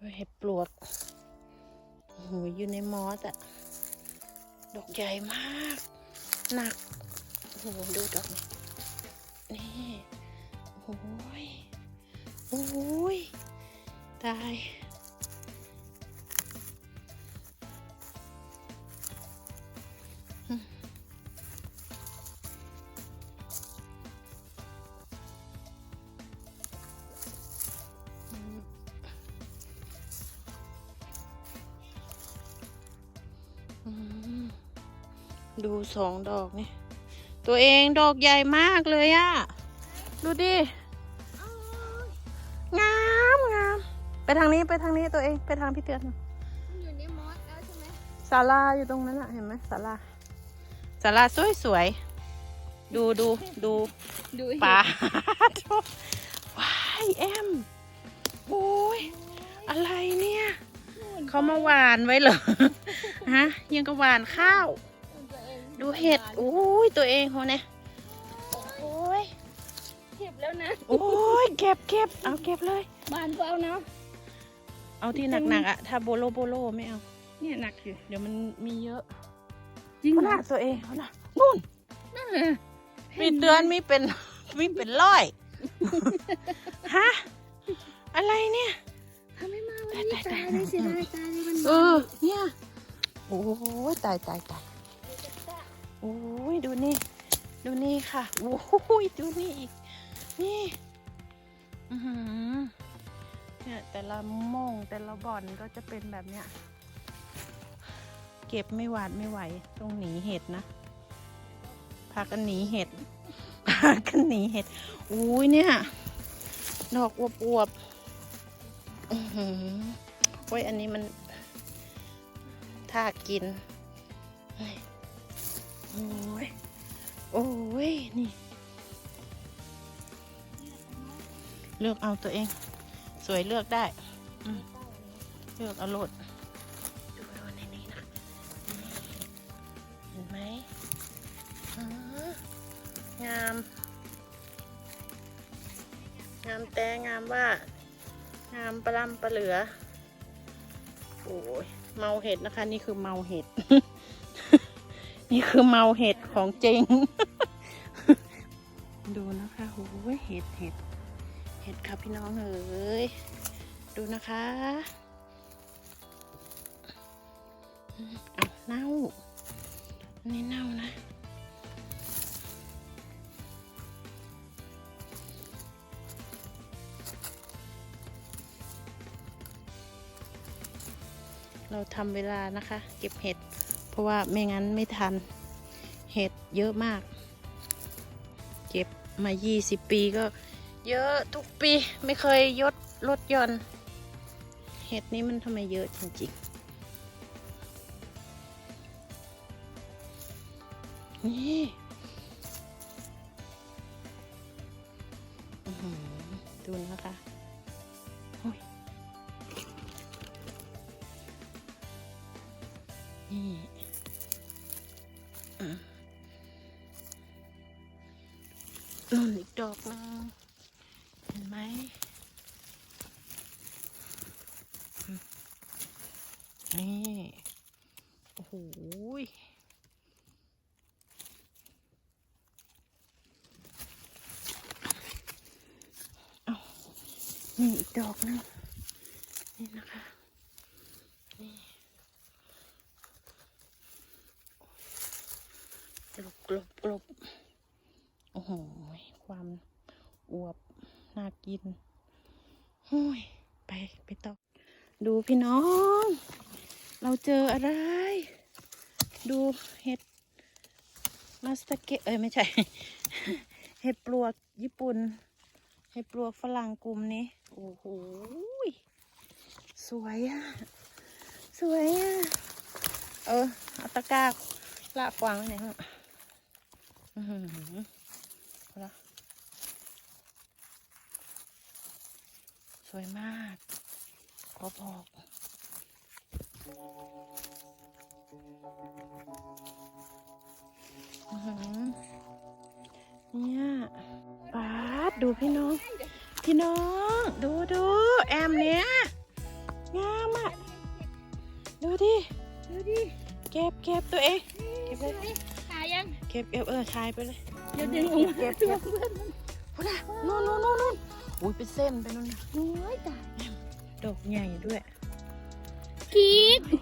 ดูเห็ดปลวกโอ้โหอยู่ในมอสอะดอกใหญ่มากหนักโอ้โหดูดอกนี้นี่โอ้ยโอ้ยตายอื ดูสองดอกนี่ ตัวเองดอกใหญ่มากเลยอะดูดิ งามงาม ไปทางนี้ไปทางนี้ตัวเองไปทางพี่เตือนมันอยู่ในมอสแล้วใช่ไหมศาลาอยู่ตรงนั้นอะเห็นไหมศาลาศาลาสวยสวยๆดูดูดูดูปลาว้ายแอมโอ้ยอะไรเนี่ย เขามาหวานไว้เหรอ ฮะ ยังก็หวานข้าว ดูเห็ดโอ้ยตัวเองเขาเนี่ยโอ้ยเก็บแล้วนะโอ้ยเก็บเก็บเอาเก็บเลย บานก็เอานะเอาที่หนักๆอะถ้าโบโลโบโลไม่เอา เนี่ยหนักอยู่เดี๋ยวมันมีเยอะจริงเขาเหรหอนักตัวเองเขาหนักนู่นนั่นเลยมีเตือนมีเป็นมีเป็นร้อยฮะอะไรเนี่ยทำไม่มาวันนี้ตายตาตายยเลยเสียดายตายเลยมันเออเนี่ยโอ้ยตายตายตาย โอ้ยดูนี่ ดูนี่ค่ะ โอ้ยดูนี่อีก นี่อือหือเนี่ยแต่ละมงแต่ละบ่อนก็จะเป็นแบบเนี้ย เก็บไม่หวาดไม่ไหวต้องหนีเห็ดนะพากันหนีเห็ดพากันหนีเห็ดอุ้ยเนี่ย ดอกอวบอวบๆอือหือโอ้ยอันนี้มันถ้ากิน ยโอ้ยโอ้ย นี่ เลือกเอาตัวเอง สวยเลือกได้ เลือกเอาโลดดูดูในนี้นะเห็นไหมงาม งามแต่งามว่า งามปลาลำปลาเหลือ โอ้ย เมาเห็ดนะคะ นี่คือเมาเห็ด นี่คือเมาเห็ดของจริง ดูนะคะโอ้ยเห็ดเห็ดเห็ดค่ะพี่น้องเอ๋ยดูนะคะอืมเอาเน่านนี้เน่านะเราทำเวลานะคะ เก็บเห็ด ราะว่าไม่งั้นไม่ทัน เห็ดเยอะมาก เก็บมา 20 ปีก็เยอะทุกปีไม่เคยยดลดย่อน เห็ดนี้มันทำไมเยอะจริงๆ นี่ดูนะคะ นู่นอีกดอกนึงเห็นไหมนี่โอ้โหยเอานี่อีกดอกนึงนี่นะคะ นี่กลบกลบกลบโอ้โหยความอวบ น่ากิน โอ้ย ไปไปต่อ ดูพี่น้อง เราเจออะไร ดูเห็ดมาสเตเกะเอ้ยไม่ใช่ เห็ดปลวกญี่ปุ่น เห็ดปลวกฝรั่งกลุ่มนี้ โอ้โห สวยอะสวยอะเออเอาตะกร้าลากวางไว้ไหนอยฮะอือหือ วยมาก ขอบอกเนี่ยป้าดูพี่น้อง พี่น้อง ดูดูแอมเนี้ยงามอะ ดูดิ ดูดิ เก็บเก็บตัวเองเก็บเลยขายยัง เก็บเออเออขายไปเลย เดี๋ยวดึงออกเก็บเก็บเพื่อดนะนู่นนู่นนู่น อุ้ยเป็นเส้นไปนู่นนะโอ้ยตายดอกใหญ่ด้วยคิดนี่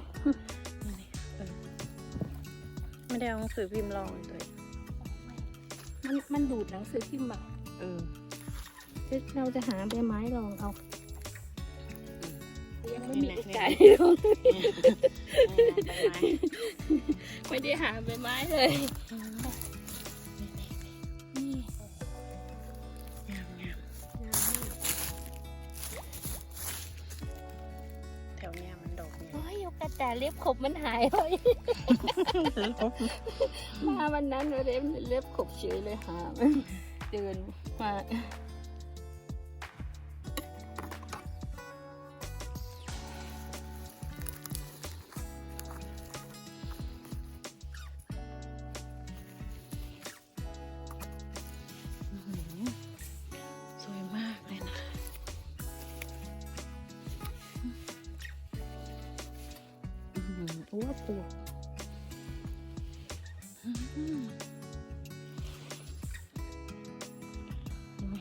เออไม่ได้เอาหนังสือพิมพ์ลองเลยมันมันดูดหนังสือพิมพ์แบบเออเราจะหาใบไม้ลองเอายังไม่มีนี่โอแหละกาสนี่ลองใบไม้ไม่ได้หาใบไม้เลย เล็บขบมันหายไปมาวันนั้นเล็บเล็บขบเฉยเลยหามันเดินมา หืออ้ว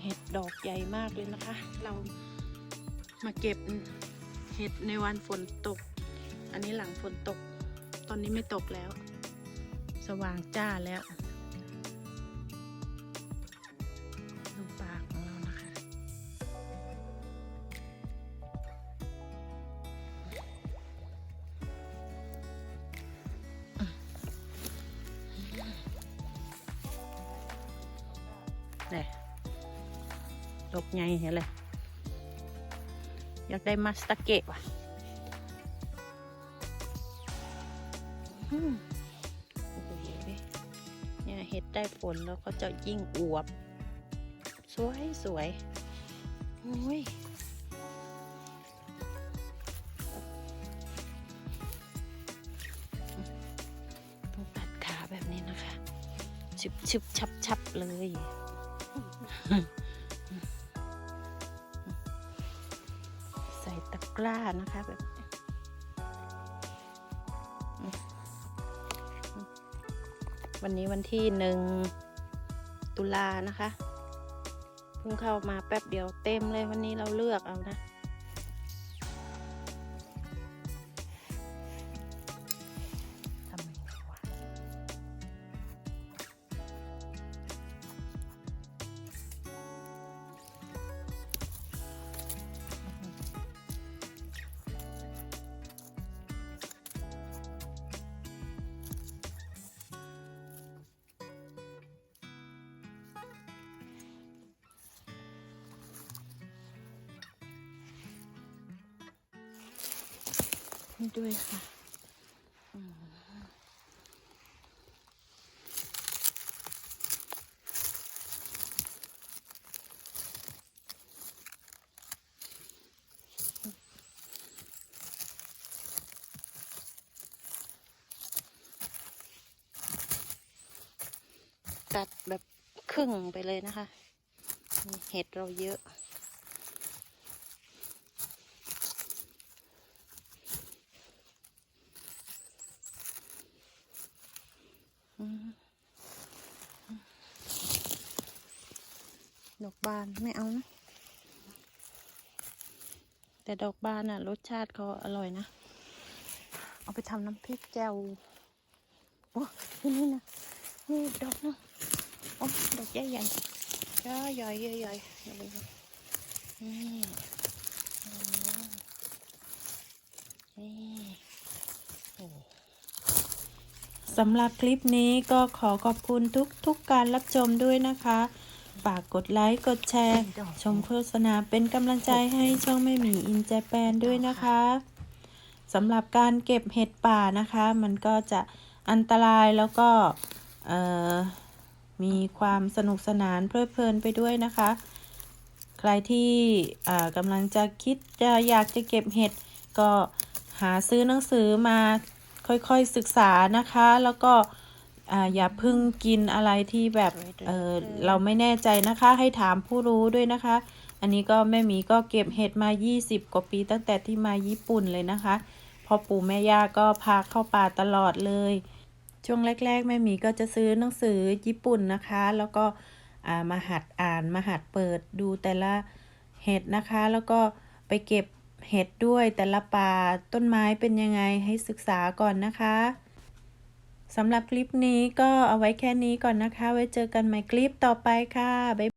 เห็ดดอกใหญ่มากเลยนะคะ เรามาเก็บเห็ดในวันฝนตก อันนี้หลังฝนตก ตอนนี้ไม่ตกแล้ว สว่างจ้าแล้ว เลยดกใหญ่เห็นเลยอยากได้มัสตาเกะว่ะเนี่ยเห็ดได้ฝนแล้วก็จะยิ่งอวบ สวยสวยโอ้ยต้องตัดขาแบบนี้นะคะชุบชุบชับชับเลย ใส่ตะกร้านะคะแบบวันนี้วันที่หนึ่งตุลานะคะ เพิ่งเข้ามาแป๊บเดียวเต็มเลยวันนี้เราเลือกเอานะ นี่ด้วยค่ะตัดแบบครึ่งไปเลยนะคะ เห็ดเราเยอะ ดอกบานไม่เอานะ แต่ดอกบานอะ รสชาติเขาอร่อยนะ เอาไปทำน้ำพริกแจ่วโอ้ที่นี่นะ นี่ดอกนึงโอ้ดอกใหญ่ใหญ่ย่อยย่อยย่อยย่นี่นี่โอ้สำหรับคลิปนี้ก็ขอขอบคุณทุกทุกการรับชมด้วยนะคะ ฝากกดไลค์ กดแชร์ ชมโฆษณาเป็นกำลังใจให้ช่องไม่หมีอินเจแปนด้วยนะคะสำหรับการเก็บเห็ดป่านะคะ มันก็จะอันตรายแล้วก็เอ่อมีความสนุกสนานเพลิดเพลินไปด้วยนะคะ ใครที่อ่ากำลังจะคิดจะอยากจะเก็บเห็ดก็หาซื้อหนังสือมาค่อยๆศึกษานะคะ แล้วก็ อ่าอย่าเพึ่งกินอะไรที่แบบเออเราไม่แน่ใจนะคะ ให้ถามผู้รู้ด้วยนะคะ อันนี้ก็แม่หมีก็เก็บเห็ดมา 20 กว่าปีตั้งแต่ที่มาญี่ปุ่นเลยนะคะพ่อปู่แม่ย่าก็พาเข้าป่าตลอดเลย ช่วงแรก ๆ แม่หมีก็จะซื้อหนังสือญี่ปุ่นนะคะ แล้วก็อ่ามาหัดอ่านมาหัดเปิดดูแต่ละเห็ดนะคะ แล้วก็ไปเก็บเห็ดด้วยแต่ละป่าต้นไม้เป็นยังไงให้ศึกษาก่อนนะคะ สำหรับคลิปนี้ก็เอาไว้แค่นี้ก่อนนะคะ ไว้เจอกันใหม่คลิปต่อไปค่ะบ๊าย